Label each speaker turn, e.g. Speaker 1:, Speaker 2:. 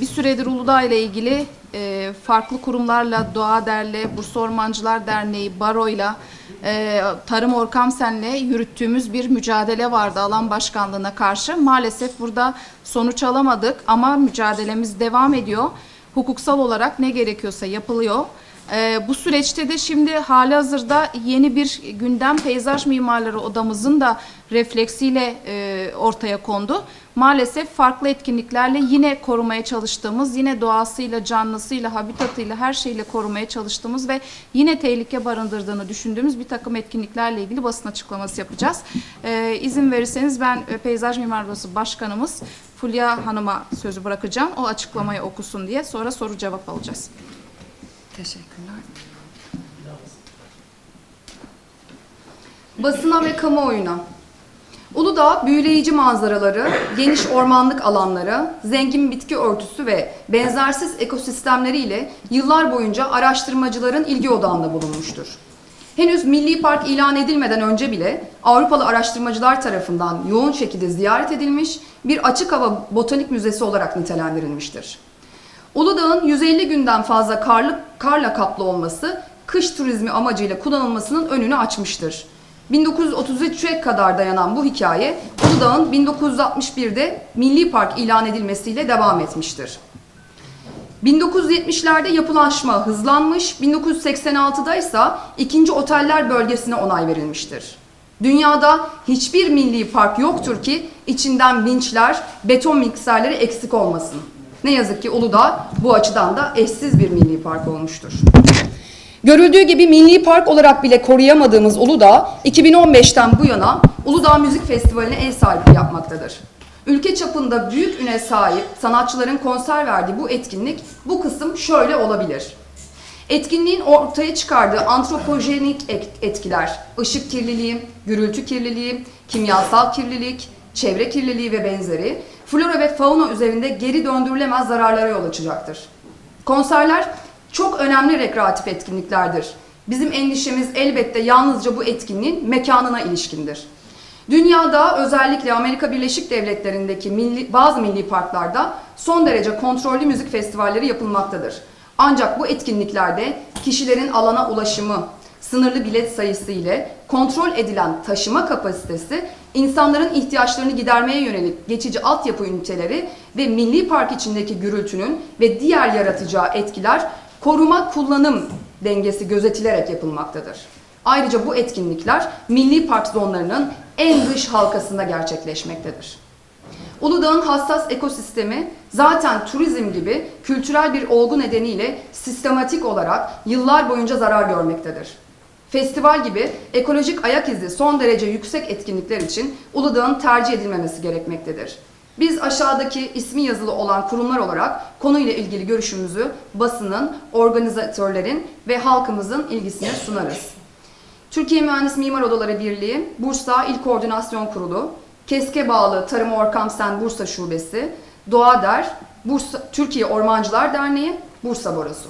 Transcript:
Speaker 1: bir süredir Uludağ ile ilgili e, farklı kurumlarla, Doğa Derneği, Bursa Ormancılar Derneği, Baro'yla, e, Tarım Orkamsen'le yürüttüğümüz bir mücadele vardı alan başkanlığına karşı. Maalesef burada sonuç alamadık ama mücadelemiz devam ediyor. Hukuksal olarak ne gerekiyorsa yapılıyor. Ee, bu süreçte de şimdi hali hazırda yeni bir gündem peyzaj mimarları odamızın da refleksiyle e, ortaya kondu. Maalesef farklı etkinliklerle yine korumaya çalıştığımız, yine doğasıyla, canlısıyla, habitatıyla, her şeyle korumaya çalıştığımız ve yine tehlike barındırdığını düşündüğümüz bir takım etkinliklerle ilgili basın açıklaması yapacağız. Ee, izin verirseniz ben e, Peyzaj Mimarları Odası Başkanımız Fulya Hanım'a sözü bırakacağım. O açıklamayı okusun diye sonra soru cevap alacağız.
Speaker 2: Teşekkürler. Basına ve kamuoyuna. Uludağ büyüleyici manzaraları, geniş ormanlık alanları, zengin bitki örtüsü ve benzersiz ekosistemleriyle yıllar boyunca araştırmacıların ilgi odağında bulunmuştur. Henüz milli park ilan edilmeden önce bile Avrupalı araştırmacılar tarafından yoğun şekilde ziyaret edilmiş bir açık hava botanik müzesi olarak nitelendirilmiştir. Uludağ'ın 150 günden fazla karlı, karla kaplı olması kış turizmi amacıyla kullanılmasının önünü açmıştır. 1933'e kadar dayanan bu hikaye Uludağ'ın 1961'de Milli Park ilan edilmesiyle devam etmiştir. 1970'lerde yapılaşma hızlanmış, 1986'da ise ikinci oteller bölgesine onay verilmiştir. Dünyada hiçbir milli park yoktur ki içinden vinçler, beton mikserleri eksik olmasın. Ne yazık ki Uludağ bu açıdan da eşsiz bir milli park olmuştur. Görüldüğü gibi milli park olarak bile koruyamadığımız Uludağ, 2015'ten bu yana Uludağ Müzik Festivali'ne ev sahipliği yapmaktadır. Ülke çapında büyük üne sahip sanatçıların konser verdiği bu etkinlik bu kısım şöyle olabilir. Etkinliğin ortaya çıkardığı antropojenik etkiler, ışık kirliliği, gürültü kirliliği, kimyasal kirlilik, çevre kirliliği ve benzeri flora ve fauna üzerinde geri döndürülemez zararlara yol açacaktır. Konserler çok önemli rekreatif etkinliklerdir. Bizim endişemiz elbette yalnızca bu etkinliğin mekanına ilişkindir. Dünyada özellikle Amerika Birleşik Devletleri'ndeki milli, bazı milli parklarda son derece kontrollü müzik festivalleri yapılmaktadır. Ancak bu etkinliklerde kişilerin alana ulaşımı, sınırlı bilet sayısı ile kontrol edilen taşıma kapasitesi, insanların ihtiyaçlarını gidermeye yönelik geçici altyapı üniteleri ve milli park içindeki gürültünün ve diğer yaratacağı etkiler koruma kullanım dengesi gözetilerek yapılmaktadır. Ayrıca bu etkinlikler milli park zonlarının en dış halkasında gerçekleşmektedir. Uludağ'ın hassas ekosistemi zaten turizm gibi kültürel bir olgu nedeniyle sistematik olarak yıllar boyunca zarar görmektedir. Festival gibi ekolojik ayak izi son derece yüksek etkinlikler için Uludağ'ın tercih edilmemesi gerekmektedir. Biz aşağıdaki ismi yazılı olan kurumlar olarak konuyla ilgili görüşümüzü basının, organizatörlerin ve halkımızın ilgisine sunarız. Türkiye Mühendis Mimar Odaları Birliği, Bursa İl Koordinasyon Kurulu, KESK'e bağlı Tarım Orkamsen Bursa Şubesi, Doğader, Bursa, Türkiye Ormancılar Derneği, Bursa Borosu.